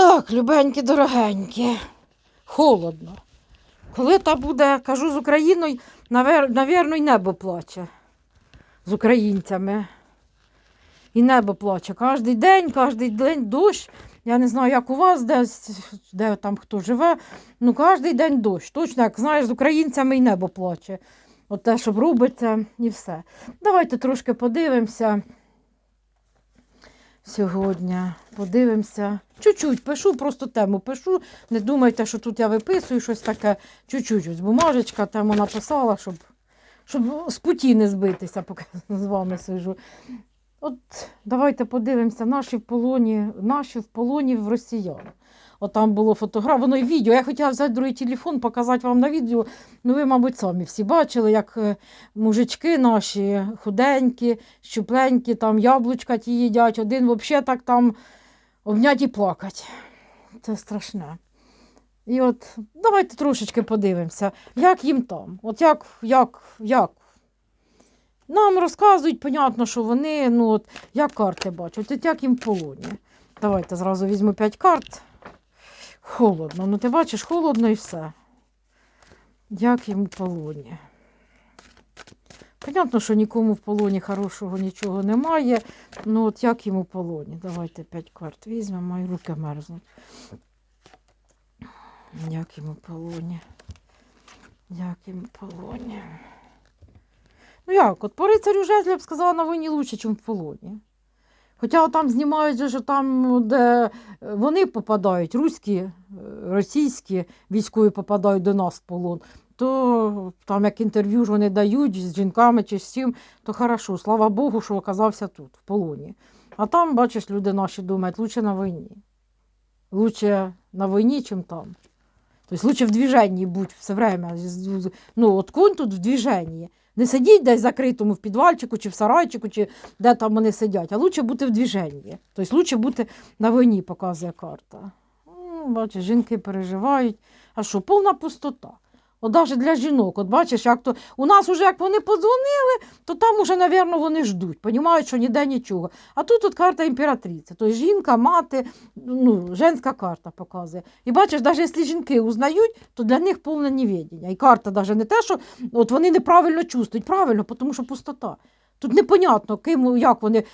Так, любенькі, дорогенькі, холодно. Коли та буде, кажу, з Україною, навірно, й небо плаче з українцями. І небо плаче. Кожний день, кожен день дощ. Я не знаю, як у вас, де, де там хто живе. Ну, кожен день дощ. Точно, як знаєш, з українцями і небо плаче. От те, що робиться, і все. Давайте трошки подивимося сьогодні. Подивимося. Чуть-чуть пишу, просто тему пишу. Не думайте, що тут я виписую щось таке. Чуть-чуть бумажечка, тему написала, щоб, щоб з путі не збитися, поки з вами сижу. От давайте подивимося, наші в полоні, наші в полоні в росіян. От там було фотографія, воно і відео. Я хотіла взяти другий телефон, показати вам на відео. Ну, ви, мабуть, самі всі бачили, як е, мужички наші худенькі, щупленькі, там яблучка ті їдять, один взагалі так там обнять і плакать. Це страшне. І от давайте трошечки подивимося, як їм там. От як, як, як. Нам розказують, понятно, що вони, ну от, як карти бачать, от як їм в полоні. Давайте зразу візьму 5 карт. Холодно. Ну ти бачиш, холодно і все. Як їм в полоні. Понятно, що нікому в полоні хорошого нічого немає. Ну от як їм у полоні. Давайте 5 карт візьмемо, мої руки мерзнуть. Як їм у полоні. Як їм у полоні. Ну як, от по рицарю жезлі б сказала на війні краще, ніж в полоні. Хоча там знімають, що там, де вони попадають, руські, е, російські військові попадають до нас в полон, то там як інтерв'ю ж вони дають з жінками чи з чим, то хорошо, слава Богу, що оказався тут, в полоні. А там, бачиш, люди наші думають, лучше на війні. Лучше на війні, ніж там. Тобто лучше в движенні будь все время. Ну, от конь тут в движенні. Не сидіть десь закритому в підвальчику чи в сарайчику, чи де там вони сидять, а лучше бути в движенні. Тобто лучше бути на війні, показує карта. Бачиш, жінки переживають. А що, повна пустота. От навіть для жінок, от бачиш, як то у нас вже як вони подзвонили, то там уже, напевно, вони ждуть, розуміють, що ніде нічого. А тут от карта імператриця, тобто жінка, мати, ну, женська карта показує. І бачиш, навіть якщо жінки узнають, то для них повне невідення. І карта навіть не те, що от вони неправильно чувствують, правильно, тому що пустота. Тут непонятно, ким, як вони,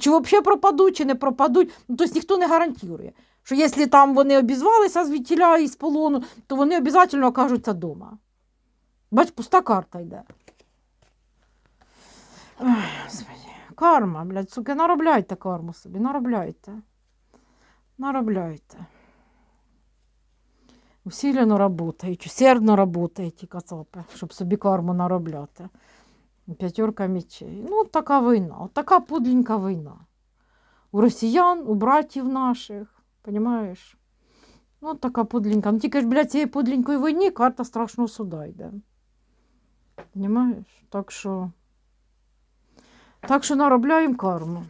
чи взагалі пропадуть, чи не пропадуть. Ну, тобто ніхто не гарантує. Що якщо там вони обізвалися звідтіля із полону, то вони обов'язково окажуться вдома. Бач, пуста карта йде. Ой, Карма, блядь, суки, наробляйте карму собі, наробляйте. Наробляйте. Усилено работають, усердно работають ті кацапи, щоб собі карму наробляти. П'ятерка мечей. Ну, така війна, така подленька війна. У росіян, у братів наших. Понимаєш? Ну, така подленька. Ну тільки ж, блядь, цієї подленької війні карта страшного суда йде. Понимаєш? Так що. Так що наробляємо карму.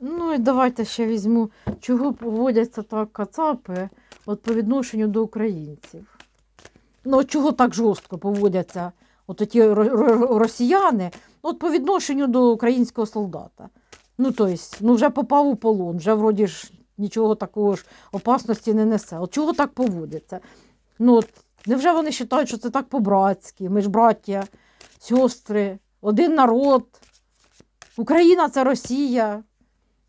Ну і давайте ще візьму, чого поводяться так кацапи от по відношенню до українців. Ну, от чого так жорстко поводяться от ті росіяни от по відношенню до українського солдата. Ну, тобто, ну вже попав у полон, вже вроді ж нічого такого ж опасності не несе. От чого так поводяться? Ну, от, невже вони вважають, що це так по-братськи? Ми ж браття, сестри, один народ. Україна це Росія.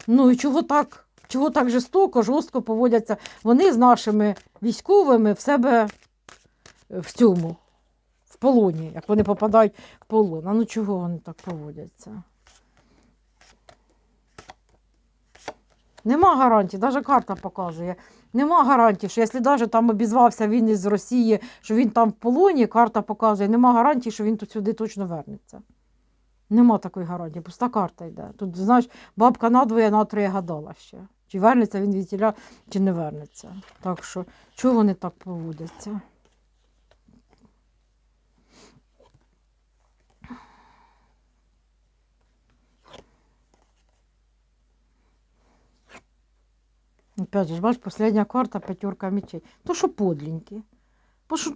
Ну і чого так, чого так жорстоко, жорстко поводяться вони з нашими військовими в себе в цьому, в полоні, як вони попадають в полон. А ну чого вони так поводяться? Нема гарантій, навіть карта показує. Нема гарантій, що якщо навіть там обізвався він із Росії, що він там в полоні, карта показує, нема гарантій, що він тут сюди точно вернеться. Нема такої гарантії, пуста карта йде. Тут, знаєш, бабка надвоє натроє гадала ще. Чи вернеться він від тіля, чи не вернеться. Так що, чого вони так поводяться? Опять же, бачиш, последня карта п'ятерка мечей. То що подленькі.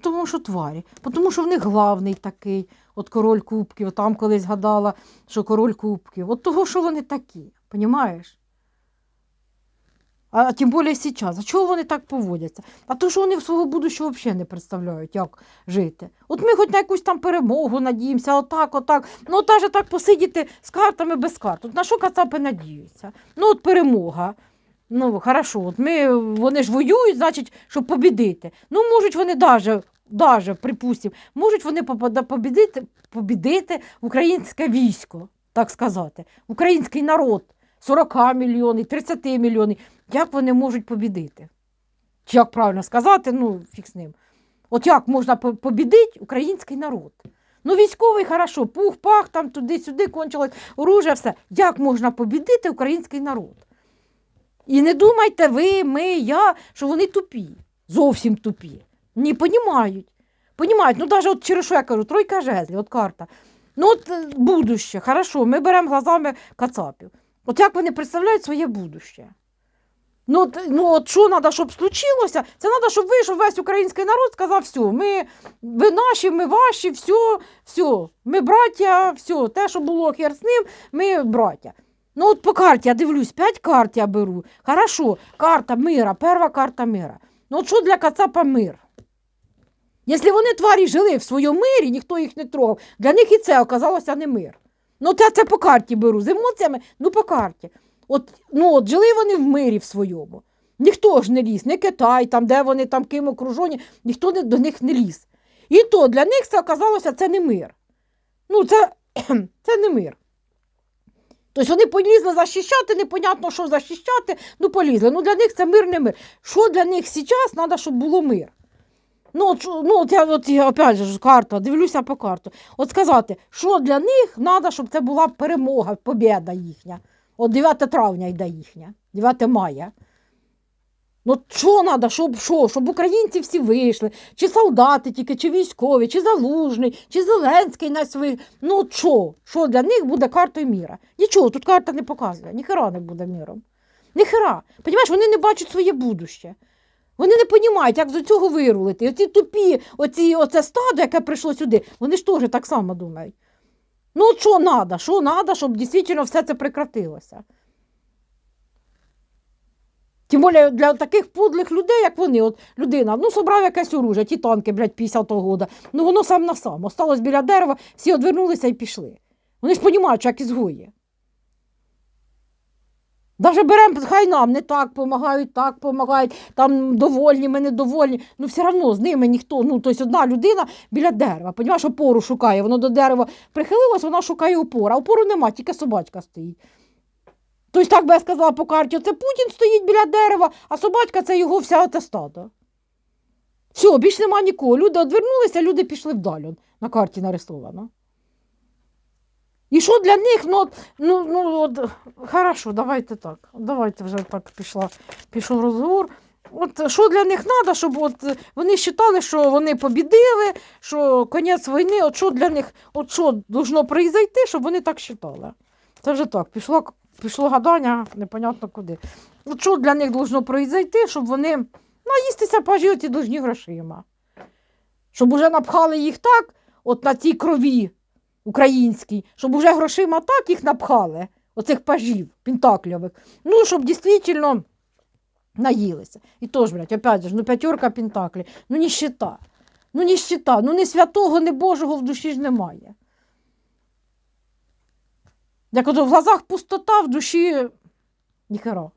Тому що тварі. Тому що в них главний такий, от король кубків, там колись гадала, що король кубків. От того, що вони такі. Понімаєш? А тим більше зараз. А чого вони так поводяться? А то, що вони в свого будущого взагалі не представляють, як жити. От ми хоч на якусь там перемогу надіємося, отак, отак. Ну, от навіть так посидіти з картами без карт. От на що кацапи надіються? Ну, от перемога. Ну, хорошо, от ми, вони ж воюють, значить, щоб побідити. Ну, можуть вони даже, даже припустимо, можуть вони побідити, побідити українське військо, так сказати, український народ 40 мільйонів, 30 мільйонів. Як вони можуть побідити? Чи як правильно сказати, ну, фіг з ним. От як можна побідити український народ? Ну, військовий, хорошо, пух-пах, там туди-сюди кончилось оружие, все. Як можна побідити український народ? І не думайте ви, ми, я, що вони тупі, зовсім тупі. Ні, понімають. Понімають, ну навіть от через що я кажу, тройка жезлів, от карта. Ну, от е, будуще, хорошо, ми беремо глазами кацапів. От як вони представляють своє будуще? Ну, от, ну от що треба, щоб случилося? Це треба, щоб вийшов весь український народ, сказав, все, ми, ви наші, ми ваші, все, все, ми браття, все, те, що було хер з ним, ми браття. Ну от по карті я дивлюсь, п'ять карт я беру. Хорошо, карта мира, перша карта мира. Ну от що для Кацапа мир? Якщо вони тварі жили в своєму мирі, ніхто їх не трогав, для них і це оказалося не мир. Ну, це, це по карті беру. З емоціями, ну по карті. От, ну, от жили вони в мирі в своєму. Ніхто ж не ліз, не Китай, там, де вони там ким окружені, ніхто не, до них не ліз. І то для них це оказалося це не мир. Ну, це, це не мир. Тобто вони полізли захищати, непонятно, що захищати, ну полізли. Ну для них це мир не мир. Що для них зараз треба, щоб було мир? Ну, от, ну, от я, от я опять же карта, дивлюся по карту. От сказати, що для них треба, щоб це була перемога, побіда їхня. От 9 травня йде їхня, 9 мая. Ну, що треба, щоб, що, щоб українці всі вийшли, чи солдати тільки, чи військові, чи залужний, чи Зеленський нас ви. Ну, що? Що для них буде картою міра? Нічого, тут карта не показує, ніхера не буде міром. Ніхера. Понімаєш, вони не бачать своє будуще. Вони не розуміють, як з цього вирулити. Оці тупі, оці, оце стадо, яке прийшло сюди, вони ж теж так само думають. Ну, що треба, що треба, щоб дійсно все це прекратилося. Тим більше для таких подлих людей, як вони, от людина, ну, собрав якесь оружие, ті танки, блядь, 50-го года. Ну, воно сам на сам. Осталось біля дерева, всі одвернулися і пішли. Вони ж розуміють, що як ізгої. Даже беремо, хай нам не так допомагають, так допомагають, там довольні, ми недовольні. Ну, все одно з ними ніхто, ну, тобто одна людина біля дерева, понімаєш, опору шукає, воно до дерева прихилилось, вона шукає опору, а опору нема, тільки собачка стоїть. Тобто, так би я сказала по карті, це Путін стоїть біля дерева, а собачка це його вся оте стадо. Все, більш нема нікого. Люди одвернулися, люди пішли вдалі. На карті нарисовано. І що для них, ну, ну, ну от, хорошо, давайте так. Давайте вже так пішла, пішов розговор. От що для них треба, щоб от вони вважали, що вони побідили, що кінець війни, от що для них, от що должно произойти, щоб вони так вважали. Це вже так, пішло, пішло гадання, непонятно куди. От що для них должно произойти, щоб вони наїстися пажі ті должні грошима. Щоб уже напхали їх так, от на цій крові українській, щоб уже грошима так їх напхали, оцих пажів пентакльових. Ну, щоб дійсно наїлися. І то ж, блядь, опять же, ну п'ятерка пентаклі, ну ніщита. Ну ніщита, ну ні святого, ні Божого в душі ж немає. Як от в глазах пустота, в душі ніхера.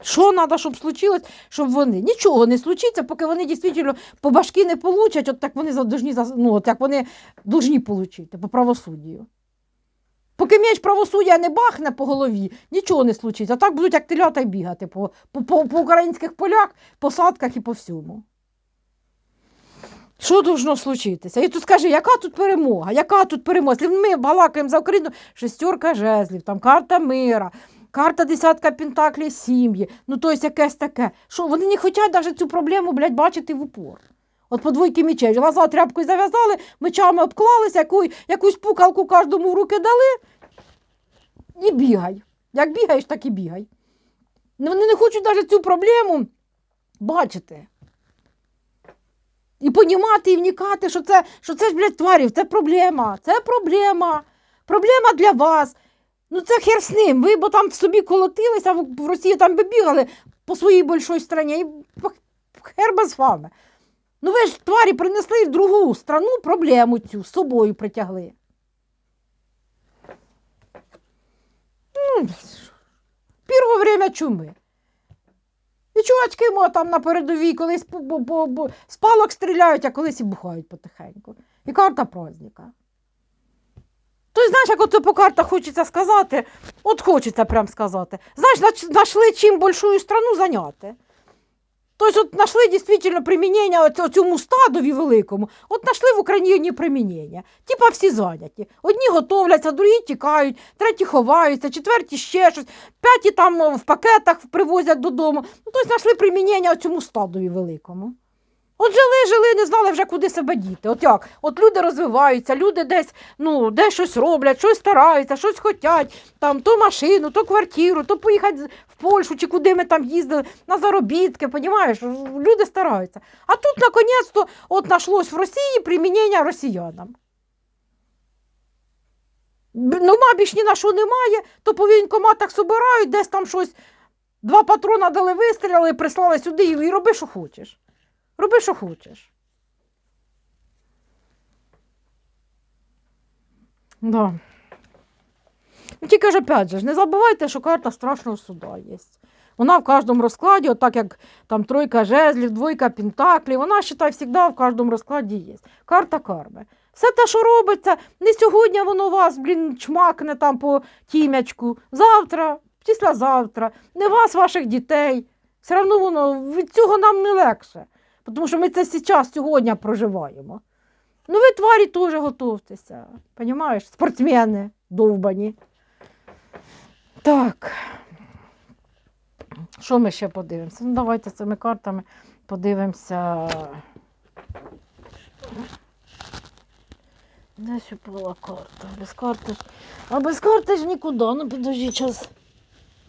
Що треба, щоб случилось, щоб вони? Нічого не случиться, поки вони дійсно по башки не получать, от так вони должні, ну, от як вони должні получити по правосуддю. Поки м'яч правосуддя не бахне по голові, нічого не случиться. А так будуть як телята бігати по, по, по, по українських полях, посадках і по всьому. Що должно случитися? І тут скажи, яка тут перемога? Яка тут перемога? Якщо ми балакаємо за Україну, шестерка жезлів, там карта мира, карта десятка пентаклів сім'ї, ну тобто якесь таке. Що вони не хочуть навіть цю проблему, блядь, бачити в упор. От по двойки мечей. Глаза тряпкою зав'язали, мечами обклалися, яку, якусь пукалку кожному в руки дали і бігай. Як бігаєш, так і бігай. Ну, Вони не хочуть навіть цю проблему бачити. І понімати, і вникати, що це, що це ж, блядь, тварів, це проблема. Це проблема. Проблема для вас. Ну це хер з ним. Ви бо там собі колотилися, в в Росії там би бігали по своїй большой страні. І хер би з вами. Ну ви ж тварі принесли в другу страну проблему цю з собою притягли. Ну, Перше время чуми. І чувачки мо там на передовій колись по, з палок стріляють, а колись і бухають потихеньку. І карта праздника. То знаєш, як оце по картах хочеться сказати, от хочеться прям сказати. Знаєш, знайшли чим більшу страну зайняти. Тобто, от знайшли дійсно примінення цьому стадові великому, от знайшли в Україні примінення. Типа всі зайняті. Одні готовляться, другі тікають, треті ховаються, четверті ще щось, п'яті там в пакетах привозять додому. Ну, тобто знайшли примінення цьому стадові великому. От жили, жили, не знали вже, куди себе діти. От як? От люди розвиваються, люди десь, ну, десь щось роблять, щось стараються, щось хочуть, там, то машину, то квартиру, то поїхати в Польщу чи куди ми там їздили на заробітки, понімаєш? Люди стараються. А тут, наконець-то, от нашлось в Росії примінення росіянам. Б- Ну, мабіж ні на що немає, то по воєнкоматах собирають, десь там щось, два патрона дали, вистріляли, прислали сюди і роби, що хочеш. Роби, що хочеш. Да. Ну, Тільки ж опять же, не забувайте, що карта страшного суда є. Вона в кожному розкладі, от так як там тройка жезлів, двойка пентаклів, вона вважає, завжди в кожному розкладі є. Карта карми. Все те, що робиться, не сьогодні воно вас, блін, чмакне там по тім'ячку. Завтра, післязавтра, не вас, ваших дітей. Все одно воно від цього нам не легше. Тому що ми це зараз, сьогодні проживаємо. Ну, ви тварі теж готовтеся. Понімаєш? Спортсмени довбані. Так. Що ми ще подивимося? Ну, давайте цими картами подивимося. Десь упала карта. Без карти. А без карти ж нікуди. Ну, підожди, час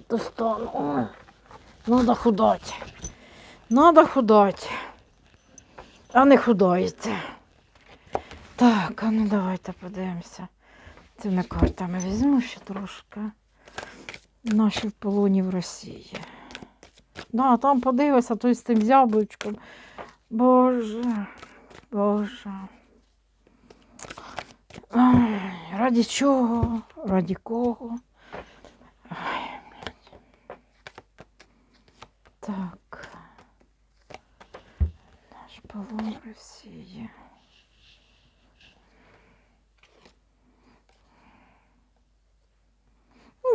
достану. Надо худати. Надо худати. А не худається. Так, а ну давайте подивимося. Цими картами візьму ще трошки. Наші в полоні в Росії. Да, там подивися, той з тим зябочком. Боже, Боже. Ай, раді чого? Раді кого? Ай. Так. Наш полон Росії.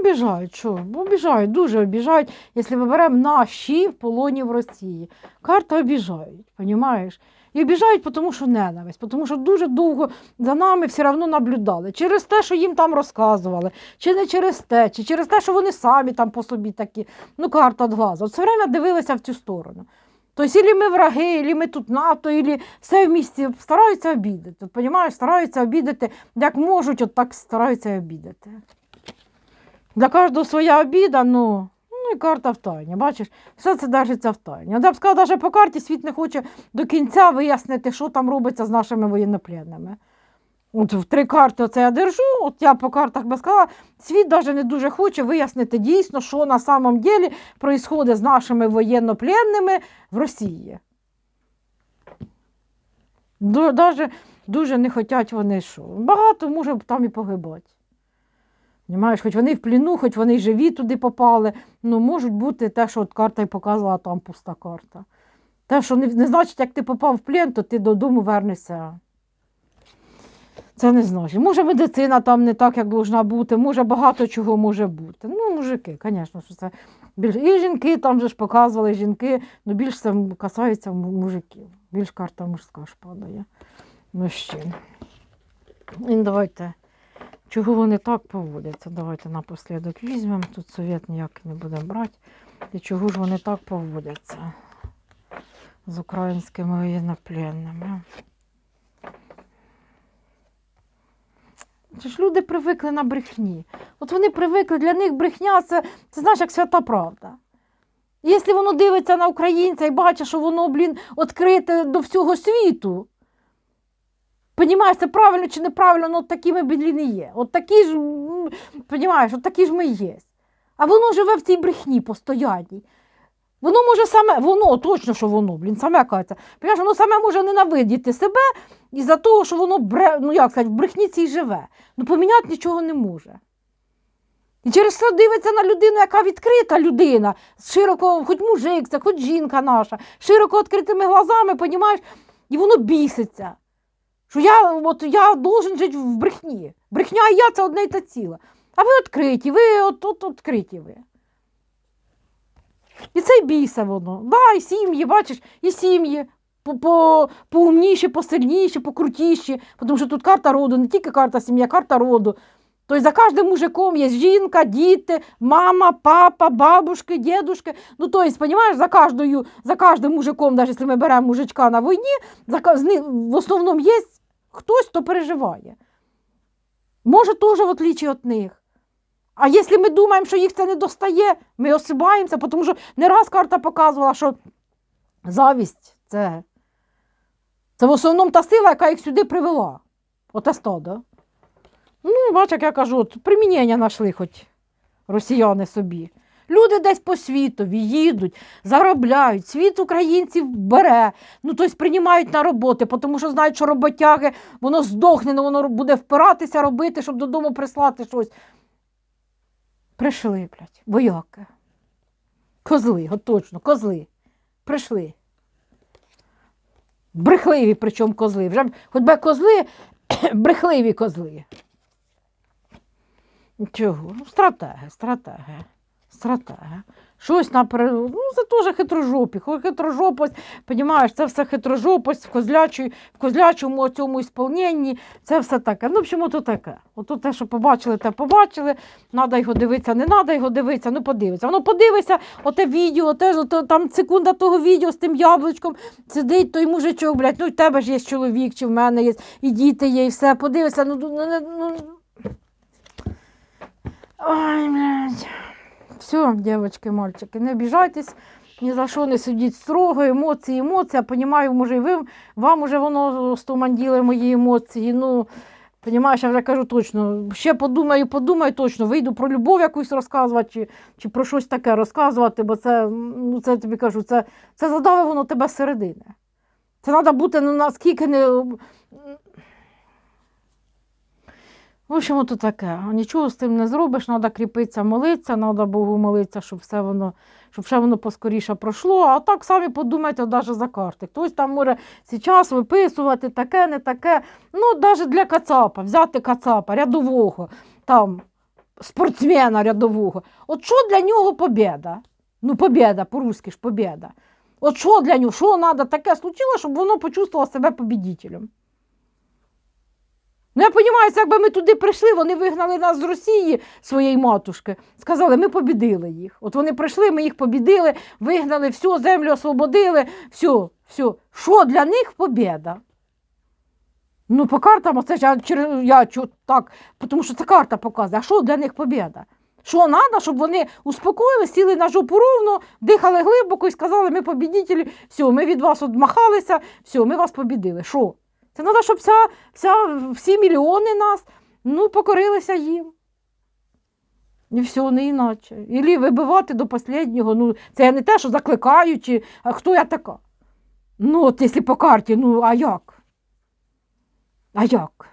Обіжають, що? Обіжають, дуже обіжають, якщо ми беремо наші в полоні в Росії. Карта обіжають, розумієш? І обіжають, тому що ненависть, тому що дуже довго за нами все одно наблюдали. Через те, що їм там розказували, чи не через те, чи через те, що вони самі там по собі такі. Ну, карта від глазу. Все время дивилися в цю сторону. Тобто, ілі ми враги, ілі ми тут НАТО, ілі все в місті стараються обідати. От, Понімаєш, стараються обідати, як можуть, от так стараються обідати. Для кожного своя обіда, ну, ну і карта в тайні. Бачиш, все це держиться в тайні. Я б сказала, навіть по карті світ не хоче до кінця вияснити, що там робиться з нашими воєннопленними. От в три карти оце я держу, от я по картах би сказала, світ навіть не дуже хоче вияснити дійсно, що на самом деле відбувається з нашими воєннопленними в Росії. Даже дуже не хочуть вони що. Багато може там і погибати. Понимаєш, хоч вони в пліну, хоч вони живі туди попали, ну можуть бути те, що от карта й показала, там пуста карта. Те, що не, не значить, як ти попав в плен, то ти додому вернешся. Це не значить. Може, медицина там не так, як должна бути, може багато чого може бути. Ну, мужики, звісно, що це більш. І жінки там же ж показували жінки, ну більш це касається мужиків. Більш карта мужська ж падає. Мужчин. І давайте. Чого вони так поводяться? Давайте напослідок візьмемо. Тут совет ніякий не будемо брати. І чого ж вони так поводяться з українськими воєннопленними? Це ж люди привикли на брехні. От вони привикли, для них брехня це, це знаєш, як свята правда. І Якщо воно дивиться на українця і бачить, що воно, блін, відкрите до всього світу, Понімаєш, це правильно чи неправильно, ну от такі ми бідлі не є. От такі ж, понімаєш, от такі ж ми і є. А воно живе в цій брехні постоянній. Воно може саме, воно, точно, що воно, блін, саме кажеться. Понимаєш, воно саме може ненавидіти себе із-за того, що воно бре, ну як сказати, в брехні цій живе. Ну поміняти нічого не може. І через це дивиться на людину, яка відкрита людина, широко, хоч мужик, це, хоч жінка наша, широко відкритими глазами, понімаєш, і воно біситься. Що я, от, я должен жити в брехні. Брехня і я це одне й те ціле. А ви відкриті, ви от, от, відкриті ви. І це й біса воно. Да, і сім'ї, бачиш, і сім'ї по, по, поумніші, посильніші, покрутіші. Тому що тут карта роду, не тільки карта сім'я, карта роду. Тобто за кожним мужиком є жінка, діти, мама, папа, бабушки, дідушки. Ну, тобто, розумієш, за кожною, за кожним мужиком, навіть якщо ми беремо мужичка на війні, за, з ни- в основному є хтось, хто переживає. Може, теж в отличі від них. А якщо ми думаємо, що їх це не достає, ми осибаємося, тому що не раз карта показувала, що завість це, це в основному та сила, яка їх сюди привела. Оте стадо. Ну, бач, як я кажу, от примінення знайшли хоч росіяни собі. Люди десь по світові їдуть, заробляють, світ українців бере, ну тобто приймають на роботи, тому що знають, що роботяги, воно здохне, ну, воно буде впиратися, робити, щоб додому прислати щось. Прийшли, блядь, бояки. Козли, от точно, козли. Прийшли. Брехливі, причому козли. Вже хоч би козли, брехливі козли. Чого? Ну, стратеги, стратеги, стратеги. Щось напри... Ну, це теж хитрожопі. Хитрожопость, понімаєш, це все хитрожопость в, козлячій, в козлячому цьому ісполненні, це все таке. Ну, в чому то таке? Ото те, що побачили, те побачили. Надо його дивитися, не треба його дивитися, ну подивися. Воно подивися, оте відео, те, ото, там секунда того відео з тим яблучком, сидить той мужичок, блядь, ну в тебе ж є чоловік, чи в мене є, і діти є, і все. Подивися, ну, ну, ну, ну. Ой, блядь. Все, дівчатки, мальчики, не обіжайтесь, ні за що не судіть строго, емоції, емоції. Я понімаю, може, і ви, вам уже воно стоманділи мої емоції. Ну, понімаєш, я вже кажу точно. Ще подумаю, подумаю точно, вийду про любов якусь розказувати, чи, чи про щось таке розказувати, бо це, ну, це тобі кажу, це, це задаве воно тебе середини. Це треба бути ну, наскільки не. В общем, то таке. Нічого з тим не зробиш, треба кріпитися, молитися, треба Богу молитися, щоб все воно, щоб все воно поскоріше пройшло. А так самі подумайте навіть за карти. Хтось там може зараз виписувати таке, не таке. Ну, навіть для кацапа, взяти кацапа, рядового, там, спортсмена рядового. От що для нього побєда? Ну, побєда, по-русски ж побєда. От що для нього, що треба таке случилось, щоб воно почувствувало себе побідітелем? Ну, я розумію, якби ми туди прийшли, вони вигнали нас з Росії, своєї матушки, сказали, ми побідили їх. От вони прийшли, ми їх побідили, вигнали, все, землю освободили, все, все. Що для них побіда? Ну, по картам, це ж я, я так, тому що це карта показує, а що для них побіда? Що треба, щоб вони успокоїлися, сіли на жопу ровно, дихали глибоко і сказали, ми побідітелі, все, ми від вас одмахалися, все, ми вас побідили. Що? Це треба, щоб вся, вся, всі мільйони нас ну, покорилися їм. І все, не іначе. Ілі вибивати до останнього. Ну, це не те, що закликаю, чи а хто я така. Ну, от якщо по карті, ну а як? А як?